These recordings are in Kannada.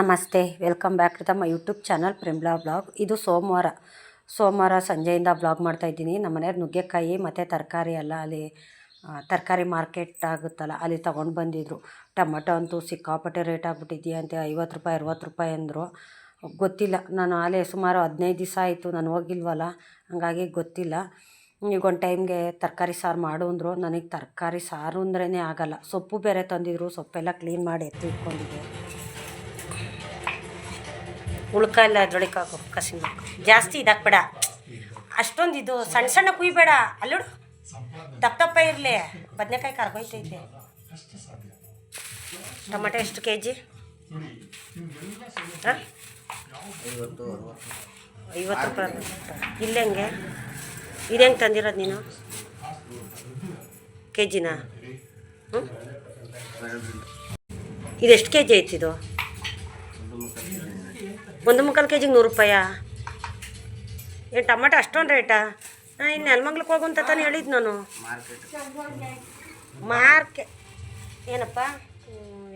ನಮಸ್ತೆ, ವೆಲ್ಕಮ್ ಬ್ಯಾಕ್ ಟು ತಮ್ಮ ಯೂಟ್ಯೂಬ್ ಚಾನಲ್ ಪ್ರಿಮ್ಲಾ ಬ್ಲಾಗ್. ಇದು ಸೋಮವಾರ. ಸೋಮವಾರ ಸಂಜೆಯಿಂದ ಬ್ಲಾಗ್ ಮಾಡ್ತಾಯಿದ್ದೀನಿ ನಮ್ಮ ಮನೆಯವ್ರು ನುಗ್ಗೆಕಾಯಿ ಮತ್ತು ತರಕಾರಿ ಎಲ್ಲ ಅಲ್ಲಿ ತರಕಾರಿ ಮಾರ್ಕೆಟ್ ಆಗುತ್ತಲ್ಲ, ಅಲ್ಲಿ ತೊಗೊಂಡು ಬಂದಿದ್ದರು ಟೊಮಟೊ ಅಂತೂ ಸಿಕ್ಕಾಪಟ್ಟೆ ರೇಟ್ ಅಂತ, ಐವತ್ತು ರೂಪಾಯಿ, ಅರವತ್ತು ರೂಪಾಯಿ ಅಂದರು. ಗೊತ್ತಿಲ್ಲ. ನಾನು ಆಲೇ ಸುಮಾರು ಹದಿನೈದು ದಿವಸ ಆಯಿತು, ನಾನು ಹೋಗಿಲ್ವಲ್ಲ, ಹಂಗಾಗಿ ಗೊತ್ತಿಲ್ಲ. ಈಗ ಒಂದು ಟೈಮ್ಗೆ ತರಕಾರಿ ಸಾರು ಮಾಡು ಅಂದರು. ನನಗೆ ತರಕಾರಿ ಸಾರು ಅಂದ್ರೇ ಆಗಲ್ಲ. ಸೊಪ್ಪು ಬೇರೆ ತಂದಿದ್ರು, ಸೊಪ್ಪೆಲ್ಲ ಕ್ಲೀನ್ ಮಾಡಿ ಎತ್ತಿ ಇಟ್ಕೊಂಡಿದ್ದೆ. ಉಳ್ಕ ಎಲ್ಲ ಅದ್ರೊಳಗೆ ಹಾಕು ಕಸಿ ಜಾಸ್ತಿ ಇದಾಕ್ಬೇಡ. ಅಷ್ಟೊಂದು ಇದು ಸಣ್ಣ ಸಣ್ಣ ಕುಯ್ಬೇಡ. ಅಲ್ಲೋಡು. ದಪ್ಪ ದಪ್ಪ ಇರಲಿ. ಬದನೆಕಾಯಿ ಕರ್ಗೋಯ್ತೈತೆ ಟೊಮೆಟೊ ಎಷ್ಟು ಕೆ ಜಿ ಐವತ್ತು ರೂಪಾಯಿ ಇಲ್ಲ ಹೆಂಗೆ? ಇದು ತಂದಿರೋದು ನೀನು? ಕೆ ಜಿನಾ ಹ್ಞೂ ಇದೆಷ್ಟು ಕೆ ಜಿ ಐತಿದು? ಒಂದು ಮುಕ್ಕಾಲು ಕೆ ಜಿಗೆ ನೂರು ರೂಪಾಯ? ಏನು ಟಮಾಟ ಅಷ್ಟೊಂದು ರೇಟಾ ಹಾಂ ಇನ್ನು ನೆಲಮಂಗ್ಲಕ್ಕೆ ಹೋಗು ಅಂತ ತಾನೇ ಹೇಳಿದ್ದು ನಾನು. ಮಾರ್ಕೆ ಏನಪ್ಪ?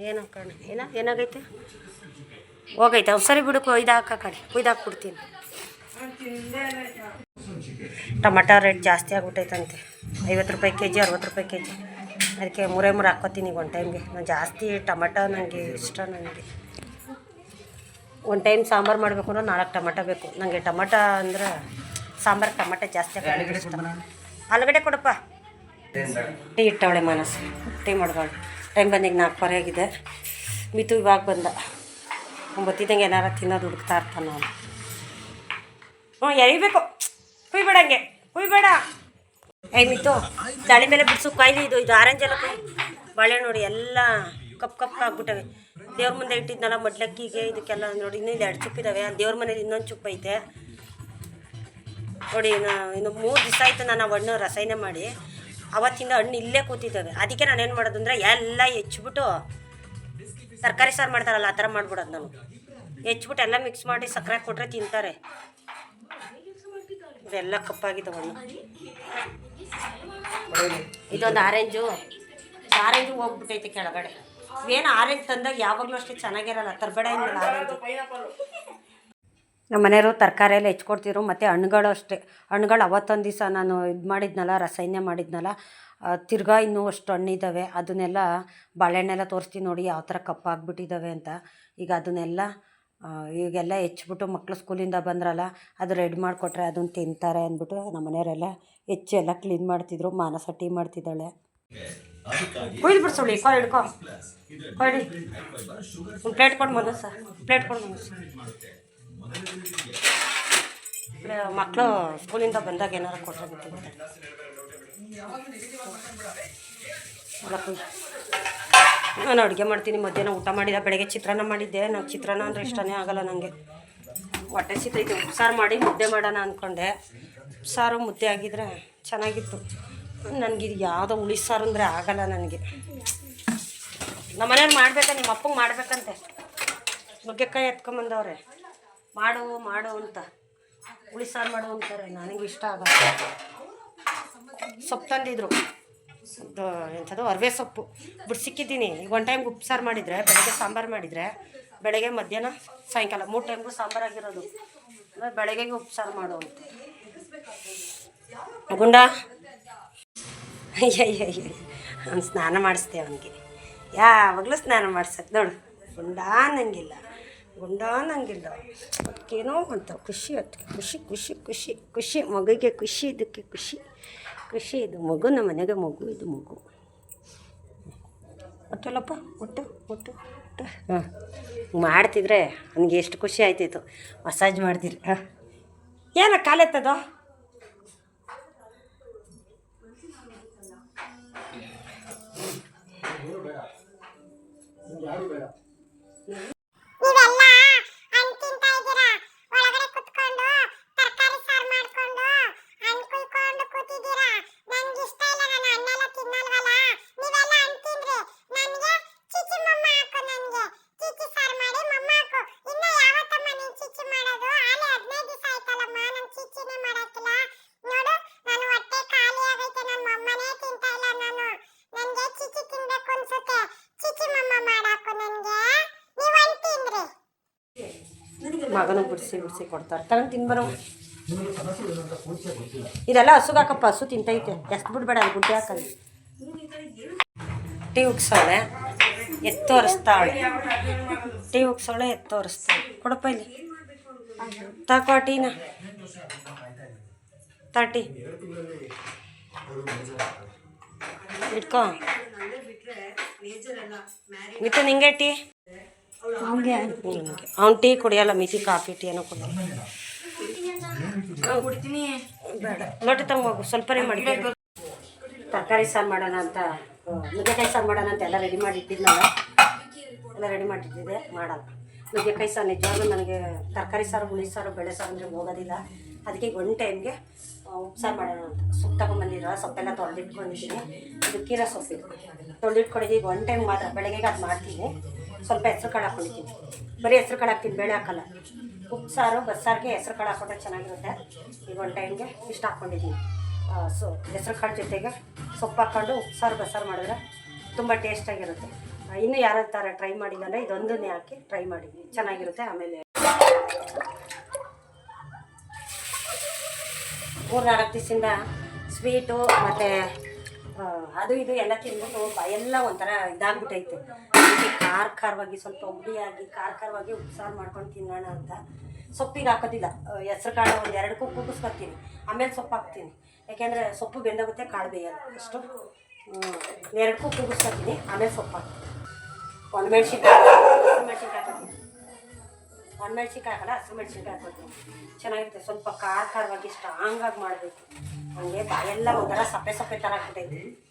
ಏನು ಕಣ. ಏನ? ಏನಾಗೈತೆ? ಹೋಗೈತೆ. ಅವ್ನು ಸರಿ ಬಿಡು ಕೊಯ್ದಾಕ ಕಡೆ ಕೊಯ್ದಾಕ್ಬಿಡ್ತೀನಿ ಟಮಾಟ ರೇಟ್ ಜಾಸ್ತಿ ಆಗ್ಬಿಟ್ಟೈತಂತೆ. ಐವತ್ತು ರೂಪಾಯಿ ಕೆ ಜಿ ಅರವತ್ತು ರೂಪಾಯಿ ಕೆ ಜಿ ಅದಕ್ಕೆ ಮೂರೇ ಮೂರು ಹಾಕ್ಕೋತೀನಿ ಒಂದು ಟೈಮ್ಗೆ ನಾನು ಜಾಸ್ತಿ ಟಮಾಟ ನನಗೆ ಇಷ್ಟ ನನಗೆ ಒಂದು ಟೈಮ್ ಸಾಂಬಾರು ಮಾಡಬೇಕು ಅಂದ್ರೆ ನಾಲ್ಕು ಟಮಾಟ ಬೇಕು. ನನಗೆ ಟೊಮಟ ಅಂದ್ರೆ ಸಾಂಬಾರು ಟಮಟ ಜಾಸ್ತಿ ಆಲೂಗಡ್ಡೆ ಕೊಡಪ್ಪ. ಟೀ ಇಟ್ಟವಳೆ ಮನಸ್ಸು ಟೀ ಮಾಡ್ಬಾಳು ಟೈಮ್ ಬಂದೀಗ ನಾಲ್ಕು ಪರಿ ಆಗಿದೆ. ಮಿತು ಇವಾಗ ಬಂದ. ಗೊತ್ತಿದ್ದಂಗೆ ಏನಾರ ತಿನ್ನೋದು ಹುಡುಕ್ತಾ ಇರ್ತಾನೆ ಅವನು. ಹ್ಞೂ ಎರಿಬೇಕು ಕುಯ್ಬೇಡ ಹಂಗೆ. ಕುಯ್ಬೇಡ ಏ ಮಿತು ದಾಳಿ ಮೇಲೆ ಬಿಡಿಸು. ಕಾಯ್ಲಿ ಇದು ಇದು ಆರೆಂಜ್ ಎಲ್ಲ ಬಾಳೆ ನೋಡಿ ಎಲ್ಲ ಕಪ್ ಕಪ್ ಆಗ್ಬಿಟ್ಟವೆ. ದೇವ್ರ ಮುಂದೆ ಇಟ್ಟಿದ್ನಲ್ಲ ಮಡ್ಲಕ್ಕಿಗೆ ಇದಕ್ಕೆಲ್ಲ ನೋಡಿ, ಇನ್ನೂ ಎರಡು ಚುಪ್ಪಿದ್ದಾವೆ ಅಲ್ಲಿ ದೇವ್ರ ಮನೇಲಿ ಇನ್ನೊಂದು ಚುಪ್ಪ ಐತೆ. ನೋಡಿ, ಇನ್ನು ಮೂರು ದಿವಸ ಆಯಿತು ನಾನು ಆ ಹಣ್ಣು ರಸಾಯನ ಮಾಡಿ. ಅವತ್ತಿಂದ ಹಣ್ಣು ಇಲ್ಲೇ ಕೂತಿದ್ದಾವೆ. ಅದಕ್ಕೆ ನಾನು ಏನು ಮಾಡೋದು ಅಂದರೆ ಎಲ್ಲ ಹೆಚ್ಚಿಬಿಟ್ಟು ತರಕಾರಿ ಸಾರು ಮಾಡ್ತಾರಲ್ಲ, ಆ ಥರ ಮಾಡ್ಬಿಡೋದು ನಾನು. ಹೆಚ್ಚಿಬಿಟ್ಟು ಎಲ್ಲ ಮಿಕ್ಸ್ ಮಾಡಿ ಸಕ್ಕರೆ ಕೊಟ್ಟರೆ ತಿಂತಾರೆ. ಇದೆಲ್ಲ ಕಪ್ಪಾಗಿದ್ದಾವೆ ಹಣ್ಣು. ಇದೊಂದು ಆರೆಂಜು ಆರೆಂಜು ಹೋಗ್ಬಿಟ್ಟೈತೆ ಕೆಳಗಡೆ. ಏನು ಆರೆಂಜ್ ತಂದಾಗ ಯಾವಾಗಲೂ ಅಷ್ಟೇ ಚೆನ್ನಾಗಿರಲ್ಲ. ತರಬೇಡ ಏನಿಲ್ಲ ಆರೆಂಜ್ ನಮ್ಮ ಮನೆಯವರು ತರಕಾರಿ ಎಲ್ಲ ಹೆಚ್ಕೊಡ್ತಿದ್ರು ಮತ್ತು ಹಣ್ಣುಗಳು ಅಷ್ಟೇ. ಹಣ್ಣುಗಳು ಅವತ್ತೊಂದು ದಿವಸ ನಾನು ಇದು ಮಾಡಿದ್ನಲ್ಲ ರಸೈನ್ಯ ಮಾಡಿದ್ನಲ್ಲ ತಿರ್ಗಾ ಇನ್ನೂ ಅಷ್ಟು ಹಣ್ಣಿದ್ದಾವೆ ಅದನ್ನೆಲ್ಲ ಬಾಳೆಹಣ್ಣೆಲ್ಲ ತೋರಿಸ್ತೀನಿ ನೋಡಿ ಯಾವ ಥರ ಕಪ್ಪಾಗ್ಬಿಟ್ಟಿದ್ದಾವೆ ಅಂತ. ಈಗ ಅದನ್ನೆಲ್ಲ ಈಗೆಲ್ಲ ಹೆಚ್ಚಿಬಿಟ್ಟು ಮಕ್ಕಳು ಸ್ಕೂಲಿಂದ ಬಂದ್ರಲ್ಲ ಅದು ರೆಡಿ ಮಾಡಿಕೊಟ್ರೆ ಅದನ್ನು ತಿಂತಾರೆ ಅಂದ್ಬಿಟ್ಟು ನಮ್ಮ ಮನೆಯವರೆಲ್ಲ ಹೆಚ್ಚು ಎಲ್ಲ ಕ್ಲೀನ್ ಮಾಡ್ತಿದ್ರು. ಮಾನಸ ಟೀ ಮಾಡ್ತಿದ್ದಾಳೆ. ಕುಯ್ದು ಬಿಡ್ಸೋಳಿ ಕೊ ಹಿಡ್ಕೊ. ಕೊಡಿ ಒಂದು ಪ್ಲೇಟ್ ಕೊಡು ಸರ್ ಪ್ಲೇಟ್ ಕೊಡು ಸರ್. ಮಕ್ಕಳು ಸ್ಕೂಲಿಂದ ಬಂದಾಗ ಏನಾರು ಕೊಟ್ಟರೆ. ನಾನು ಅಡುಗೆ ಮಾಡ್ತೀನಿ ಮಧ್ಯಾಹ್ನ ಊಟ ಮಾಡಿದ ಬೆಳಗ್ಗೆ ಚಿತ್ರಾನ್ನ ಮಾಡಿದ್ದೆ. ನಾನು ಚಿತ್ರಾನ್ನ ಅಂದರೆ ಇಷ್ಟನೇ ಆಗಲ್ಲ ನನಗೆ ಹೊಟ್ಟೆ ಸಿತೈತೆ ಉಪ್ಸಾರು ಮಾಡಿ ಮುದ್ದೆ ಮಾಡೋಣ ಅಂದ್ಕೊಂಡೆ ಉಪ್ಸಾರು ಮುದ್ದೆ ಆಗಿದ್ರೆ ಚೆನ್ನಾಗಿತ್ತು. ನನಗಿದು ಯಾವುದೋ ಹುಳಿ ಸಾರು ಅಂದರೆ ಆಗಲ್ಲ ನನಗೆ. ನಮ್ಮ ಮನೇಲಿ ಮಾಡ್ಬೇಕಾ, ನಿಮ್ಮ ಅಪ್ಪಂಗೆ ಮಾಡ್ಬೇಕಂತೆ. ನುಗ್ಗೆಕಾಯಿ ಎತ್ಕೊಂಬಂದವ್ರೆ. ಮಾಡು ಮಾಡು ಅಂತ. ಹುಳಿ ಮಾಡು ಅಂತಾರೆ, ನನಗೆ ಇಷ್ಟ ಆಗಲ್ಲ. ಸೊಪ್ಪು ತಂದಿದ್ರು. ಎಂಥದ್ದು ಅರವೆ ಸೊಪ್ಪು. ಬಿಟ್ಟು ಸಿಕ್ಕಿದ್ದೀನಿ. ಈಗ ಒಂದು ಟೈಮ್ ಉಪ್ಸಾರು ಸಾರು ಮಾಡಿದರೆ, ಬೆಳಗ್ಗೆ ಸಾಂಬಾರು ಮಾಡಿದರೆ, ಬೆಳಗ್ಗೆ ಮಧ್ಯಾಹ್ನ ಸಾಯಂಕಾಲ, ಮೂರು ಟೈಮ್ಗೂ ಸಾಂಬಾರು ಆಗಿರೋದು. ಅಂದ್ರೆ ಬೆಳಗ್ಗೆಗೆ ಉಪ್ಸಾರು ಸಾರು ಮಾಡು ಅಂತ. ಗುಂಡ ಅಯ್ಯಯ್ಯಯ್ಯ ಅವ್ನು ಸ್ನಾನ ಮಾಡಿಸ್ದೆ ಅವನಿಗೆ. ಯಾವಾಗಲೂ ಸ್ನಾನ ಮಾಡಿಸೋದು ನೋಡು. ಗುಂಡ ಅನ್ನಂಗಿಲ್ಲ ಗುಂಡ ಅನ್ನಂಗಿಲ್ಲ ಅದಕ್ಕೇನೋ ಅಂತ ಖುಷಿ ಅದಕ್ಕೆ ಖುಷಿ ಖುಷಿ ಖುಷಿ ಖುಷಿ. ಮಗುಗೆ ಖುಷಿ, ಇದಕ್ಕೆ ಖುಷಿ. ಖುಷಿ ಇದು ಮಗು, ನಮ್ಮ ಮನೆಗೆ ಮಗು, ಇದು ಮಗು. ಒಟ್ಟಲ್ಲಪ್ಪ ಒಟ್ಟು ಒಟ್ಟು ಒಟ್ಟು. ಹಾಂ. ಮಾಡ್ತಿದ್ರೆ ನನಗೆ ಎಷ್ಟು ಖುಷಿ ಆಯ್ತಿತ್ತು ಮಸಾಜ್ ಮಾಡ್ತೀರಿ ಹಾಂ. ಏನ ಕಾಲೆತ್ತದೋ? ನೀವೆಲ್ಲ ಮಗನು ಬಿಡಿಸಿ ಬಿಡಿಸಿ ಕೊಡ್ತಾರೆ. ತಗೊಂಡು ತಿನ್ಬರೋ ಇದೆಲ್ಲ ಹಸುಗಾಕಪ್ಪ, ಹಸು ತಿಂತೈತೆ. ಎಷ್ಟು ಬಿಡ್ಬೇಡ ಅಲ್ಲಿ ಗುಡ್ಡೆ ಹಾಕಲ್ಲಿ. ಟೀ ಉಗ್ಸೋಳೆ ಎತ್ತೋರಿಸ್ತಾಳೆ ಟೀ ಉಗ್ಸೋಳೆ ಎತ್ತೋರಿಸ್ತಾಳೆ ಕೊಡಪ್ಪ ಇಲ್ಲಿ. ತಕೋ ಟೀನ. ತರ್ಟಿ ಇಟ್ಕೋ. ಮಿತು ನಿಂಗೆ ಟೀ. ಹಂಗೆ ಅವ್ನು ಟೀ ಕುಡಿಯಲ್ಲ ಮಿತಿ ಕಾಫಿ ಟೀ ಏನೋ ಕುಡಿತೀನಿ. ಬೇಡ. ಲೋಟ ತಗೊಂಬೋಗು ಸ್ವಲ್ಪನೇ ಮಾಡಿ ತರಕಾರಿ ಸಾರು ಮಾಡೋಣ ಅಂತ ನುಗ್ಗೆಕಾಯಿ ಸಾರು ಮಾಡೋಣ ಅಂತ ಎಲ್ಲ ರೆಡಿ ಮಾಡಿ ಇಟ್ಟಿದ್ನಲ್ಲ ಎಲ್ಲ ರೆಡಿ ಮಾಡಿಟ್ಟಿದ್ದೆ ಮಾಡಲ್ಲ. ನುಗ್ಗೆಕಾಯಿ ಸಾರು ನಿಜವಾಗ್ಲೂ ನನಗೆ ತರಕಾರಿ ಸಾರು ಹುಳಿ ಸಾರು ಬೆಳೆ ಸಾರು ಅಂದರೆ ಹೋಗೋದಿಲ್ಲ. ಅದಕ್ಕೆ ಒಂದು ಟೈಮ್ಗೆ ಉಪ್ಸಾರು ಮಾಡೋಣ ಅಂತ. ಸೊಪ್ಪು ತಗೊಂಬಂದಿರೋ ಸೊಪ್ಪೆಲ್ಲ ತೊಳೆದಿಟ್ಕೊಂಡಿದ್ದೀನಿ. ಅದು ಕೀರಾ ಸೊಪ್ಪಿದ್ದು ತೊಳೆದಿಟ್ಕೊಂಡಿದ್ದೀವಿ ಒನ್ ಟೈಮ್ ಮಾತ್ರ ಬೆಳಗ್ಗೆಗೆ ಅದು ಮಾಡ್ತೀನಿ. ಸ್ವಲ್ಪ ಹೆಸ್ರು ಕಾಳು ಹಾಕೊಂಡಿದ್ದೀನಿ ಬರೀ ಹೆಸ್ರು ಕಾಳು ಹಾಕ್ತೀನಿ, ಬೇಳೆ ಹಾಕಲ್ಲ. ಉಪ್ಸಾರು ಬಸ್ಸಾರಿಗೆ ಹೆಸ್ರು ಕಾಳು ಹಾಕೊಂಡ್ರೆ ಚೆನ್ನಾಗಿರುತ್ತೆ. ಈಗ ಒಂದು ಟೈಮ್ಗೆ ಇಷ್ಟ ಹಾಕ್ಕೊಂಡಿದ್ದೀನಿ ಸೊ, ಹೆಸ್ರು ಕಾಳು ಜೊತೆಗೆ ಸೊಪ್ಪು ಹಾಕ್ಕೊಂಡು ಉಪ್ಸಾರು ಬಸ್ಸಾರು ಮಾಡಿದ್ರೆ ತುಂಬ ಟೇಸ್ಟಾಗಿರುತ್ತೆ ಇನ್ನೂ ಯಾರ ಥರ ಟ್ರೈ ಮಾಡಿಲ್ಲ ಅಂದರೆ ಇದೊಂದನ್ನೇ ಹಾಕಿ ಟ್ರೈ ಮಾಡಿದ್ದೀನಿ ಚೆನ್ನಾಗಿರುತ್ತೆ, ಆಮೇಲೆ ಮೂರು ನಾಲ್ಕು ದಿವಸದಿಂದ ಸ್ವೀಟು ಮತ್ತು ಅದು ಇದು ಎಲ್ಲ ತಿಂದ್ಬಿಟ್ಟು ಎಲ್ಲ ಒಂಥರ ಇದಾಗ್ಬಿಟ್ಟೈತೆ. ಖಾರ ಖಾರವಾಗಿ ಸ್ವಲ್ಪ ಉಬ್ಬಿಯಾಗಿ ಖಾರ ಖಾರವಾಗಿ ಉಪ್ಸಾರು ಮಾಡ್ಕೊಂಡು ತಿನ್ನೋಣ ಅಂತ. ಸೊಪ್ಪಿಗೆ ಹಾಕೋದಿಲ್ಲ. ಹೆಸ್ರು ಕಾಳು ಒಂದು ಎರಡು ಕುಗ್ಗಿಸ್ಕೊತೀನಿ ಆಮೇಲೆ ಸೊಪ್ಪು ಹಾಕ್ತೀನಿ. ಯಾಕೆಂದರೆ ಸೊಪ್ಪು ಬೆಂದಾಗುತ್ತೆ ಕಾಳು ಬೇಯಲ್ಲ. ಅಷ್ಟು. ಎರಡು ಕುಗ್ಗಿಸ್ಕೊತೀನಿ ಆಮೇಲೆ ಸೊಪ್ಪು ಹಾಕ್ತೀನಿ. ಒಂದು ಮೆಣಸಿನ್ಕಾಯಿ ಮೆಣ್ಸಿನ್ಕಾಯಿ ಹಾಕೋತೀನಿ. ಮೆಣಸಿನ್ಕಾಯಿ ಹಾಕಲ್ಲ ಹಸಿರು ಮೆಣಸಿನ್ಕಾಯಿ ಹಾಕೋತೀನಿ ಚೆನ್ನಾಗಿರುತ್ತೆ. ಸ್ವಲ್ಪ ಖಾರ ಖಾರವಾಗಿ ಸ್ಟ್ರಾಂಗಾಗಿ ಮಾಡಬೇಕು. ಹಂಗೆ ಬಾಯೆಲ್ಲ ಒಂಥರ ಸಪ್ಪೆ ಸಪ್ಪೆ ಥರ ಆಗ್ಬಿಟ್ಟೈತೆ ಆ,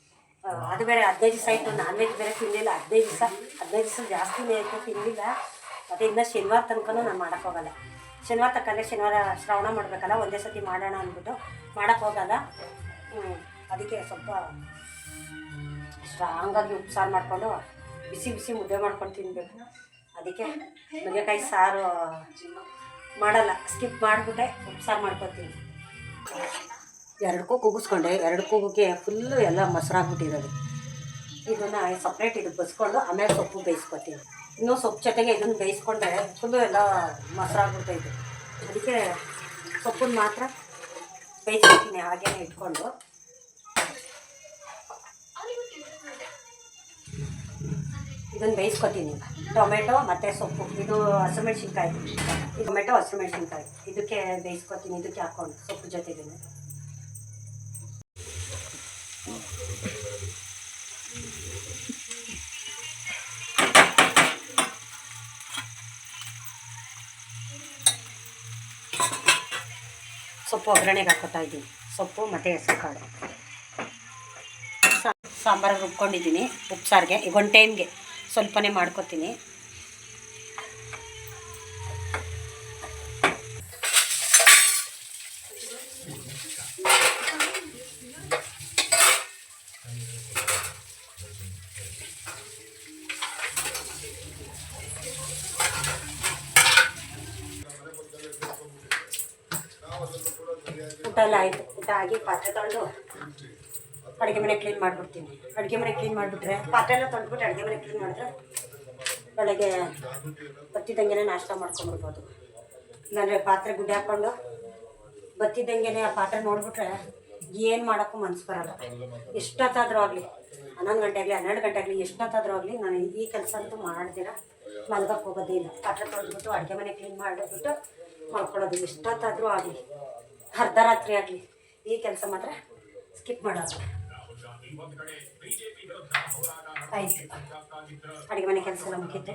ಅದು ಬೇರೆ ಹದಿನೈದು ದಿವಸ ಆಯಿತು ನಾನ್ ವೆಜ್ ಬೇರೆ ತಿನ್ನಲಿಲ್ಲ ಹದಿನೈದು ದಿವಸ ಹದಿನೈದು ದಿವಸ ಜಾಸ್ತಿನೇ ಆಯಿತು ತಿನ್ನಲಿಲ್ಲ ಮತ್ತು ಇನ್ನೂ ಶನಿವಾರ ತನಕನೂ ನಾನು ಮಾಡೋಕ್ಕೋಗಲ್ಲ ಶನಿವಾರ ತಕ್ಕಂದರೆ ಶನಿವಾರ ಶ್ರವಣ ಮಾಡಬೇಕಲ್ಲ, ಒಂದೇ ಸತಿ ಮಾಡೋಣ ಅಂದ್ಬಿಟ್ಟು ಮಾಡೋಕ್ಕೋಗಲ್ಲ ಅದಕ್ಕೆ ಸ್ವಲ್ಪ ಸ್ಟ್ರಾಂಗಾಗಿ ಉಪ್ಸಾರು ಮಾಡಿಕೊಂಡು, ಬಿಸಿ ಬಿಸಿ ಮುದ್ದೆ ಮಾಡ್ಕೊಂಡು ತಿನ್ನಬೇಕು ಅದಕ್ಕೆ ನುಗ್ಗೆಕಾಯಿ ಸಾರು ಮಾಡಲ್ಲ ಸ್ಕಿಪ್ ಮಾಡಿಬಿಟ್ಟೆ, ಉಪ್ಸಾರು ಮಾಡ್ಕೊತೀನಿ. ಎರಡಕ್ಕೂ ಕೂಗಿಸ್ಕೊಂಡೆ ಎರಡು ಕೂಗುಗೆ ಫುಲ್ಲು ಎಲ್ಲ ಮೊಸರಾಗ್ಬಿಟ್ಟಿರೋದು ಇದನ್ನು ಸಪ್ರೇಟ್ ಇದು ಬಸ್ಕೊಂಡು ಆಮೇಲೆ ಸೊಪ್ಪು ಬೇಯಿಸ್ಕೊತೀನಿ. ಇನ್ನೂ ಸೊಪ್ಪು ಜೊತೆಗೆ ಇದನ್ನು ಬೇಯಿಸ್ಕೊಂಡೆ ಫುಲ್ಲು ಎಲ್ಲ ಮೊಸರಾಗ್ಬಿಡ್ತೈತೆ. ಅದಕ್ಕೆ ಸೊಪ್ಪನ್ನು ಮಾತ್ರ ಬೇಯಿಸ್ಕೊತೀನಿ, ಹಾಗೇನೆ ಇಟ್ಕೊಂಡು. ಇದನ್ನು ಬೇಯಿಸ್ಕೊತೀನಿ. ಟೊಮೆಟೊ ಮತ್ತು ಸೊಪ್ಪು. ಇದು ಹಸಿಮೆಣ್ಸಿನ್ಕಾಯಿ. ಟೊಮೆಟೊ, ಹಸಿಮೆಣ್ಸಿನ್ಕಾಯಿ. ಇದಕ್ಕೆ ಬೇಯಿಸ್ಕೊತೀನಿ, ಇದಕ್ಕೆ ಹಾಕ್ಕೊಂಡು ಸೊಪ್ಪು ಜೊತೆಗೆ ಸೊಪ್ಪು ಒಗ್ಗರಣೆಗೆ ಹಾಕೋತಾ ಇದ್ದೀನಿ. ಸೊಪ್ಪು ಮತ್ತು ಹೆಸರು ಕಾಳು. ಸಾಂಬಾರು ರುಬ್ಕೊಂಡಿದ್ದೀನಿ ಉಪ್ಸಾರಿಗೆ. ಈಗ ಒಂದು ಟೈಮ್ಗೆ ಸ್ವಲ್ಪನೇ ಮಾಡ್ಕೊತೀನಿ. ಊಟ ಆಗಿ ಪಾತ್ರೆ ತೊಳೆದು ಅಡುಗೆ ಮನೆ ಕ್ಲೀನ್ ಮಾಡಿಬಿಡ್ತೀನಿ. ಅಡುಗೆ ಮನೆ ಕ್ಲೀನ್ ಮಾಡಿಬಿಟ್ರೆ ಪಾತ್ರೆ ಎಲ್ಲ ತೊಳೆದ್ಬಿಟ್ಟು ಅಡುಗೆ ಮನೆ ಕ್ಲೀನ್ ಮಾಡಿದ್ರೆ ಬೆಳಗ್ಗೆ ಬತ್ತಿದಂಗೆ ನಾಷ್ಟ ಮಾಡ್ಕೊಂಡ್ಬಿಡ್ಬೋದು. ಇಲ್ಲಾಂದರೆ ಪಾತ್ರೆ ಗುಡ್ಡೆ ಹಾಕ್ಕೊಂಡು ಬತ್ತಿದ್ದಂಗೆ ಆ ಪಾತ್ರೆ ನೋಡಿಬಿಟ್ರೆ ಏನು ಮಾಡೋಕ್ಕೂ ಮನ್ಸು ಬರಲ್ಲ. ಎಷ್ಟೊತ್ತಾದರೂ ಆಗಲಿ, ಹನ್ನೊಂದು ಗಂಟೆ ಆಗಲಿ, ಹನ್ನೆರಡು ಗಂಟೆ ಆಗಲಿ, ಎಷ್ಟೊತ್ತಾದರೂ ಆಗಲಿ ನಾನು ಈ ಕೆಲಸ ಅಂತೂ ಮಾಡ್ದಿರ ಮಲ್ಗಕ್ಕೆ ಹೋಗೋದೇ ಇಲ್ಲ. ಪಾತ್ರೆ ತೊಳೆದ್ಬಿಟ್ಟು ಅಡುಗೆ ಮನೆ ಕ್ಲೀನ್ ಮಾಡಿಬಿಟ್ಟು ಮಾಡ್ಕೊಳ್ಳೋದು ಎಷ್ಟೊತ್ತಾದರೂ ಆಗಲಿ, ಅರ್ಧ ರಾತ್ರಿ ಆಗಲಿ. ಈ ಕೆಲಸ ಮಾತ್ರ ಸ್ಕಿಪ್ ಮಾಡೋದು. ಆಯ್ತು. ಅಡುಗೆ ಮನೆ ಕೆಲಸ ಎಲ್ಲ ಮುಗಿತೆ.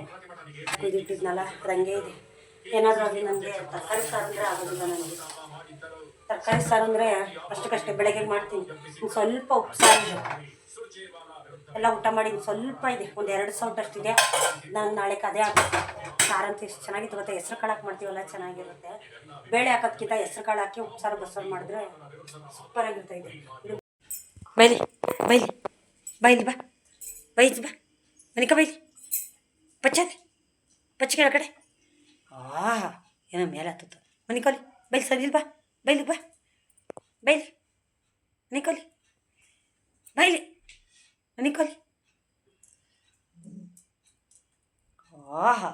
ಕುದಿಟ್ಟಿದ್ನಲ್ಲ ರಂಗೆ ಇದೆ. ಏನಾದರೂ ಆಗಲಿ ನಮಗೆ ತರಕಾರಿ ಸಾರು ಅಂದರೆ ಆಗೋದಿಲ್ಲ ನನಗೆ. ತರಕಾರಿ ಸಾರು ಅಂದರೆ ಅಷ್ಟಕ್ಕಷ್ಟೇ ಬೆಳಗ್ಗೆ ಮಾಡ್ತೀನಿ. ಸ್ವಲ್ಪ ಉಪ್ಪು ಸಾರು ಇದೆ. ಎಲ್ಲ ಊಟ ಮಾಡಿ ಸ್ವಲ್ಪ ಇದೆ. ಒಂದು ಎರಡು ಸೌಟ್ ಅಷ್ಟಿದೆ. ನಾನು ನಾಳೆ ಅದೇ ಸಾರು ಅಂತ ಎಷ್ಟು ಚೆನ್ನಾಗಿತ್ತು ಗೊತ್ತಾ ಹೆಸ್ರು ಕಾಳು ಹಾಕಿ ಮಾಡ್ತೀವಲ್ಲ, ಚೆನ್ನಾಗಿರುತ್ತೆ. ಬೇಳೆ ಹಾಕೋದ್ಕಿಂತ ಹೆಸ್ರು ಕಾಳು ಹಾಕಿ ಉಪ್ಸಾರು ಬಸ್ಸಾರು ಮಾಡಿದ್ರೆ ಬೈಲಿ ಬೈಲಿ ಬೈಲಿ ಬಾ ಬೈಲಿ ಬಾ. ಮನಿಕ ಬೈಲಿ ಪಚ್ಚದೆ ಪಚ್ಚ ಕಡೆ ಆ, ಏನೋ ಮೇಲೆ ಹತ್ತುತ್ತ. ಮನಿಕೋಲಿ, ಬೈಲಿ ಸರಿಲ್ ಬಾ, ಬೈಲಿ ಬಾ, ಬೈಲಿ. ಮನಿಕೋಲಿ ಬೈಲಿ, ಮನಿಕೋಲಿ. ಆಹಾ.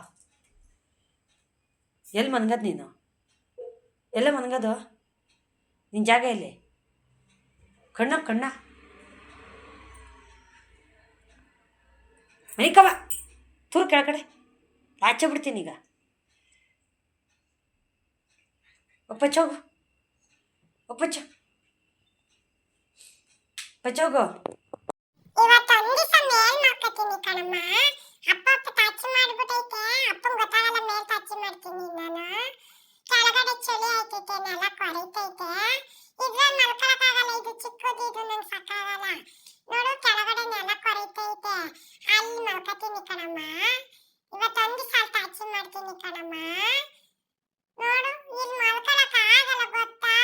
ಎಲ್ಲಿ ಮನಗದ್ ನೀನು? ಎಲ್ಲ ಮನ್ಗದು? ನಿನ್ನ ಜಾಗ ಎಲ್ಲಿ? ಕಣ್ಣ ಕಣ್ಣ. ಮನಿಕವ ತೂರು ಕೆಳಗಡೆ. ಆಚೆ ಬಿಡ್ತೀನಿ ಈಗ. ಒಪ್ಪಚ್ಚೋಗು ಒಪ್ಪಚ್ಚು ಪಚ್ಚೋಗು ಇವತ್ತೊಂದ್ ದಿವಸ ಮೇಲ್ ಮಾಡ್ಕೊತೀನಿ ಕಣಮ್ಮ. ಅಪ್ಪ ಅಪ್ಪ ತಾಚಿ ಮಾಡ್ಬಿಟ್ಟೈತೆ. ಅಪ್ಪಂಗ್ ಗೊತ್ತಾಗಲ್ಲ ಮೇಲ್ ತಾಚಿ ಮಾಡ್ತೀನಿ ನಾನು ಕೆಳಗಡೆ ಆಯ್ತೈತೆ ನೆಲ ಕೊರೈತೈತೆ. ಇದ್ರಲ್ಲಿ ಮಲ್ಕೊಳಕ್ಕಾಗಲ್ಲ, ಇದು ಚಿಕ್ಕದು, ಇದು ನಂಗೆ ಸಾಕಾಗಲ್ಲ. ನೋಡು, ಕೆಳಗಡೆ ನೆಲ ಕೊರಿತೈತೆ. ಅಲ್ಲಿ ಮಲ್ಕತೀನಿ ಕಣಮ್ಮ. ಇವತ್ತೊಂದು ಸಾಲ್ ತಾಚಿ ಮಾಡ್ತೀನಿ ಕಣಮ್ಮ. ನೋಡು, ಇಲ್ಲಿ ಆಗಲ್ಲ ಗೊತ್ತಾ?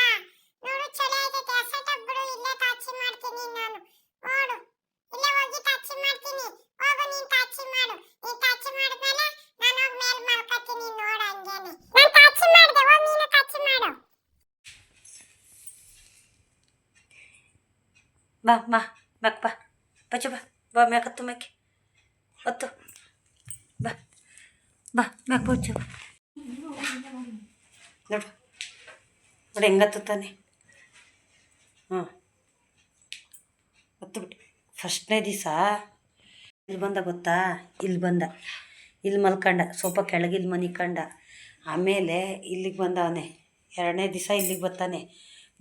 ನೋಡು, ಚಳಿ ಆಯ್ತೈತೆ. ಅಸಟ್ ಬಿಡು ಇಲ್ಲೇ ತಾಚಿ ಮಾಡ್ತೀನಿ ನಾನು. ನೋಡು ಇಲ್ಲೇ ಹೋಗಿ ತಾಚಿ ಮಾಡ್ತೀನಿ. ಹೋಗು, ನೀನ್ ತಾಚಿ ಮಾಡು. ನೀನ್ ತಾಚಿ ಮಾಡಿದ್ಮೇಲೆ ನಾನು ಹೋಗಿ ಮೇಲ್ ಮಲ್ಕೊತೀನಿ ನೋಡು ಹಂಗೇನೆ ನಾನ್ ತಾಚಿ ಮಾಡ್ದೆ ಹೋಗ್ ನೀನು ತಾಚಿ ಮಾಡು ಬಾ ಮಾ ಮ್ಯಾಕ್ ಬಾ ಬಚ್ಚ ಬಾ ಬಾ ಮ್ಯಾಕ ಹತ್ತು ಮ್ಯಾಕೆ ಹತ್ತು ಬಾ ಬಾ ಮ್ಯಾಕ್ ಬಚ್ಚ ನೋಡು ನೋಡಿ ಹೆಂಗತ್ತು ತಾನೆ ಹಾಂ ಹತ್ತು ಬಿಟ್ಟು ಫಸ್ಟ್ನೇ ದಿವಸ ಇಲ್ಲಿ ಬಂದ ಗೊತ್ತಾ? ಇಲ್ಲಿ ಬಂದ. ಇಲ್ಲಿ ಮಲ್ಕಂಡ. ಸ್ವಲ್ಪ ಕೆಳಗಿಲ್ಲಿ ಮನಿಕಂಡ. ಆಮೇಲೆ ಇಲ್ಲಿಗೆ ಬಂದವನೆ. ಎರಡನೇ ದಿವಸ ಇಲ್ಲಿಗೆ ಬರ್ತಾನೆ.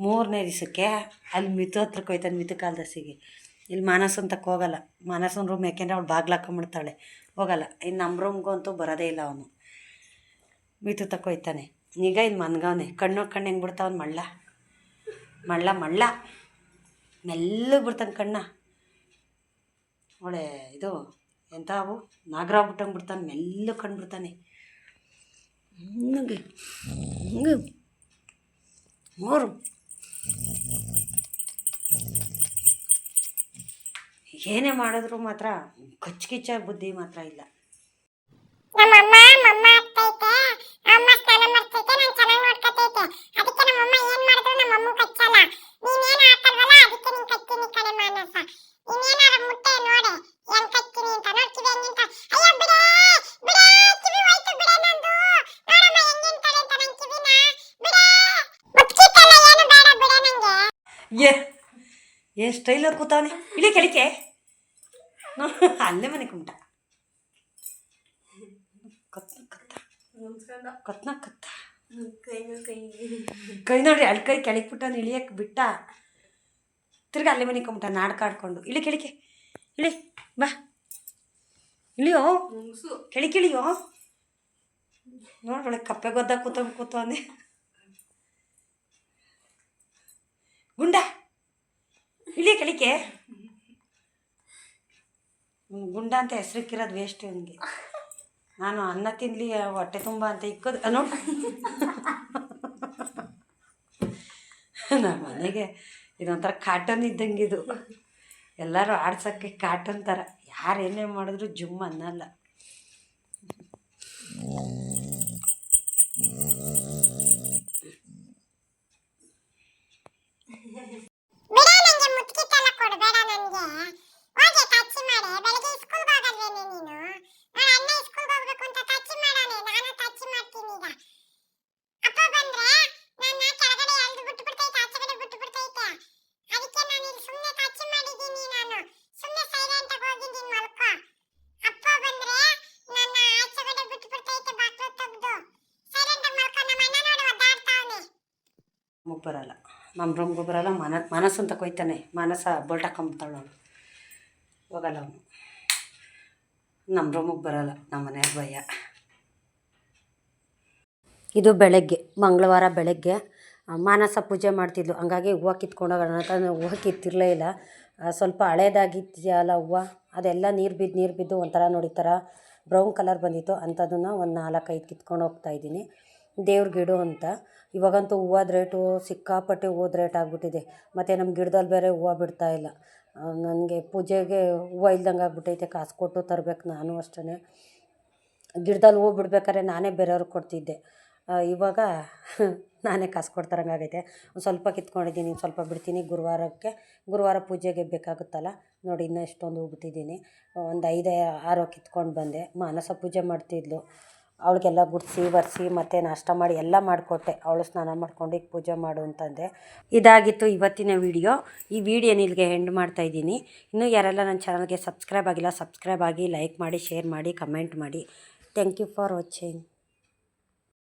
ಮೂರನೇ ದಿವಸಕ್ಕೆ ಅಲ್ಲಿ ಮಿತು ಹತ್ರಕ್ಕೆ ಹೋಯ್ತಾನೆ ಮಿತು ಕಾಲದಸಿಗೆ ಇಲ್ಲಿ ಮನಸ್ಸು ಅಂತಕ್ಕೆ ಹೋಗಲ್ಲ. ಮಾನಸನ ರೂಮ್ ಯಾಕೆಂದ್ರೆ ಅವಳು ಬಾಗ್ಲು ಹಾಕೊಂಬಿಡ್ತಾಳೆ. ಹೋಗಲ್ಲ. ಇನ್ನು ನಮ್ಮ ರೂಮ್ಗಂತೂ ಬರೋದೇ ಇಲ್ಲ ಅವನು. ಮಿತು ತಕ್ಕ ಹೋಯ್ತಾನೆ. ಈಗ ಇಲ್ಲಿ ಮನ್ಗವನೆ. ಕಣ್ಣು ಕಣ್ಣು ಹೆಂಗೆ ಬಿಡ್ತಾವನು ಮಳ್ಳ? ಮಳ್ಳ ಮಳ್ಳ. ಮೆಲ್ಲಗೆ ಬಿಡ್ತಾನೆ ಕಣ್ಣ. ಒಳ್ಳೆ ಇದು ಎಂಥ ಅವು ನಾಗರಾವ್ ಬಿಟ್ಟಂಗೆ ಬಿಡ್ತಾನೆ. ಮೆಲ್ಲ ಕಣ್ಣು ಬಿಡ್ತಾನೆ. ಹಿಂಗೆ. ಹಿಂಗೆ ಮೂರು. ಏನೇ ಮಾಡಿದ್ರು ಮಾತ್ರ ಕಚ್ಚ ಕಿಚ್ಚ ಬುದ್ಧಿ ಮಾತ್ರ ಇಲ್ಲ. ನಮ್ಮಮ್ಮ ಮಮ್ಮ ಆಗ್ತೈತೆ ಅಮ್ಮ ಸ್ನಾನ ಮಾಡ್ತೈತೆ ನಾನು ಚೆನ್ನಾಗಿ ನೋಡ್ಕೊತೈತೆ ಅದಕ್ಕೆ ನಮ್ಮಮ್ಮ ಏನ್ ಮಾಡಿದ್ರು ನಮ್ಮಮ್ಮ ಕಚ್ಚಲ್ಲ ನೀನೇನ್ ಹಾಕಲ್ವಲ್ಲ ಅದಕ್ಕೆ ನೀನ್ ಕಚ್ತೀನಿ ಕಣೆ ಮಾನಸ ನೀನೇನಾರ ಮುಟ್ಟೆ ನೋಡೆ ಹೆಂಗ್ ಕಚ್ತೀನಿ ಅಂತ ನೋಡ್ತೀವಿ ಹೆಂಗಿಂತ ಅಯ್ಯೋ ಬಿಡೆ ಬಿಡೆ ಕಿವಿ ಹೋಯ್ತು ಬಿಡೆ ನಂದು ನೋಡಮ್ಮ ಹೆಂಗಿಂತಾಳೆ ಅಂತ ನನ್ ಕಿವಿನ ಬಿಡೆ ಮುಚ್ಚಿಟ್ಟಲ್ಲ ಏನು ಬೇಡ ಬಿಡೆ ನಂಗೆ ಏ ಏನು ಸ್ಟೈಲರ್ ಕೂತಾವನೆ? ಇಳಿ ಕೆಳಿಕೆ ಅಲ್ಲೇ ಮನೆ ಕುಂಟ ಕತ್ನ ಕತ್ತ. ಕತ್ತ. ಕೈ ನೋಡಿ ಅಳ್ ಕೈ ಕೆಳಗೆ ಬಿಟ್ಟಾನ ಇಳಿಯಕ್ಕೆ ಬಿಟ್ಟ. ತಿರ್ಗಿ ಅಲ್ಲೇ ಮನೆ ಕುಂಟ ನಾಡ್ಕಾಡ್ಕೊಂಡು ಇಳಿ ಕೆಳಿಕೆ ಇಳಿ, ಬಾ. ಇಳಿಯೋ? ಕೆಳಿಕಿಳಿಯೋ ನೋಡಿ ಕಪ್ಪೆ ಗೊದ್ದ ಕೂತ ಕೂತವನೆ. ಗುಂಡ. ಇಳಿ ಹ್ಮ್, ಗುಂಡ ಅಂತ ಹೆಸರಿಕ್ಕಿರೋದು ವೇಸ್ಟ್ ನನಗೆ ನಾನು ಅನ್ನ ತಿನ್ಲಿ ಹೊಟ್ಟೆ ತುಂಬ ಅಂತ ಇಕ್ಕೋದು. ನೋಡಿ ನೋಡು. ನಮ್ಮ ಮನೆಗೆ ಇದೊಂಥರ ಕಾಟನ್ ಇದ್ದಂಗೆ ಇದು. ಎಲ್ಲರೂ ಆಡ್ಸೋಕ್ಕೆ ಕಾಟನ್ ಥರ ಯಾರು ಏನೇ ಮಾಡಿದ್ರು ಜುಮ್ ಅನ್ನಲ್ಲ ಬಿಡೆ ನಂಗೆ ಮುತ್ಕಿಟ್ಟೆಲ್ಲ ಕೊಡ್ಬೇಡ ನನ್ಗೆ ಹೋಗಿ ಟಚ್ ಮಾಡೆ ಬೆಳಗ್ಗೆ ಸ್ಕೂಲ್ಗೆ ಹೋಗಲ್ವೇನೆ ನೀನು? ನಾನು ಅಣ್ಣ ಸ್ಕೂಲ್ ಹೋಗ್ಬೇಕು ಅಂತ ಟಚ್ ಮಾಡಾನೆ. ನಾನು ಟಚ್ ಮಾಡ್ತೀನಿ ಈಗ. ಅಪ್ಪ ಬಂದ್ರೆ ನನ್ನ ಕೆಳಗಡೆ ಎಳ್ದು ಬಿಟ್ಟು ಬಿಡ್ತೈತೆ ಆಚೆಗಡೆ ಬಿಟ್ಟು ಬಿಡ್ತೈತೆ ಅದಕ್ಕೆ ನಾನು ಇಲ್ಲಿ ಸುಮ್ಮನೆ ಟಚ್ ಮಾಡಿದ್ದೀನಿ ನಾನು. ಸುಮ್ಮನೆ ಸೈಲೆಂಟ್ ಆಗಿ ಹೋಗಿದ್ದೀನಿ ಮಲ್ಕ ಅಪ್ಪ ಬಂದ್ರೆ ನನ್ನ ಆಚೆಗಡೆ ಬಿಟ್ಟು ಬಿಡ್ತೈತೆ ಬಾಕ್ಲು ತೆಗ್ದು. ಸೈಲೆಂಟ್ ಆಗಿ ಮಲ್ಕೋ, ನಮ್ಮ ಅಣ್ಣ ನೋಡು ಒದ್ದಾಡ್ತಾವನೆ ಬರಲ್ಲ. ನಮ್ಮ ರೂಮ್ಗೆ ಬರಲ್ಲ, ಮನ, ಮನಸ್ಸು ಅಂತ ಕೊಯ್ತಾನೆ. ಮನಸ್ಸ ಬೋಲ್ಟ್ ಹಾಕೊಂಬಿಡ್ತಾಳೆ ಅವನು ಹೋಗಲ್ಲ ಅವನು. ನಮ್ಮ ರೂಮಿಗೆ ಬರಲ್ಲ, ನಮ್ಮ ಮನೆಯ ಭಯ. ಇದು ಬೆಳಗ್ಗೆ, ಮಂಗಳವಾರ ಬೆಳಗ್ಗೆ ಮಾನಸ ಪೂಜೆ ಮಾಡ್ತಿದ್ಲು. ಹಂಗಾಗಿ ಹೂವು ಕಿತ್ಕೊಂಡೋಗೋಣ ಅಂತ ಹೂವು ಕಿತ್ತಿರಲೇ ಇಲ್ಲ. ಸ್ವಲ್ಪ ಹಳೇದಾಗಿದೆಯಲ್ಲ ಹೂವು, ಅದೆಲ್ಲ ನೀರು ಬಿದ್ದು ನೀರು ಬಿದ್ದು ಒಂಥರ ನೋಡಿ ಥರ ಬ್ರೌನ್ ಕಲರ್ ಬಂದಿತ್ತು. ಅಂಥದನ್ನು ಒಂದು ನಾಲ್ಕೈದು ಕಿತ್ಕೊಂಡು ಹೋಗ್ತಾ ಇದ್ದೀನಿ. ದೇವ್ರ ಗಿಡ ಅಂತ. ಇವಾಗಂತೂ ಹೂವದ ರೇಟು ಸಿಕ್ಕಾಪಟ್ಟೆ ಹೂವದ ರೇಟ್ ಆಗಿಬಿಟ್ಟಿದೆ. ಮತ್ತು ನಮ್ಮ ಗಿಡದಲ್ಲಿ ಬೇರೆ ಹೂವು ಬಿಡ್ತಾ ಇಲ್ಲ. ನನಗೆ ಪೂಜೆಗೆ ಹೂವು ಇಲ್ದಂಗೆ ಆಗ್ಬಿಟ್ಟೈತೆ, ಕಾಸು ಕೊಟ್ಟು ತರಬೇಕು ನಾನು ಅಷ್ಟೇ ಗಿಡದಲ್ಲಿ ಹೂ ಬಿಡ್ಬೇಕಾದ್ರೆ ನಾನೇ ಬೇರೆಯವ್ರಿಗೆ ಕೊಡ್ತಿದ್ದೆ. ಇವಾಗ ನಾನೇ ಕಾಸು ಕೊಡ್ತಾರಂಗಾಗೈತೆ ಒಂದು ಸ್ವಲ್ಪ ಕಿತ್ಕೊಂಡಿದ್ದೀನಿ ಸ್ವಲ್ಪ ಬಿಡ್ತೀನಿ. ಗುರುವಾರಕ್ಕೆ, ಗುರುವಾರ ಪೂಜೆಗೆ ಬೇಕಾಗುತ್ತಲ್ಲ, ನೋಡಿ ಇನ್ನೂ ಎಷ್ಟೊಂದು ಹೂ ಬಿಟ್ಟಿದ್ದೀನಿ. ಒಂದು ಐದು, ಆರು ಕಿತ್ಕೊಂಡು ಬಂದೆ. ಮಾನಸ ಪೂಜೆ ಮಾಡ್ತಿದ್ಲು. ಅವಳಿಗೆಲ್ಲ ಗುಡಿಸಿ, ಒರೆಸಿ, ಮತ್ತು ನಾಷ್ಟ ಮಾಡಿ ಎಲ್ಲ ಮಾಡಿಕೊಟ್ಟೆ. ಅವಳು ಸ್ನಾನ ಮಾಡ್ಕೊಂಡು ಈಗ ಪೂಜೆ ಮಾಡು ಅಂತಂದೆ ಇದಾಗಿತ್ತು ಇವತ್ತಿನ ವಿಡಿಯೋ. ಈ ವಿಡಿಯೋ ನಿಲ್ಗೆ ಎಂಡ್ ಮಾಡ್ತಾ ಇದ್ದೀನಿ. ಇನ್ನೂ ಯಾರೆಲ್ಲ ನನ್ನ ಚಾನಲ್ಗೆ ಸಬ್ಸ್ಕ್ರೈಬ್ ಆಗಿಲ್ಲ ಸಬ್ಸ್ಕ್ರೈಬ್ ಆಗಿ ಲೈಕ್ ಮಾಡಿ ಶೇರ್ ಮಾಡಿ ಕಮೆಂಟ್ ಮಾಡಿ. Thank you for watching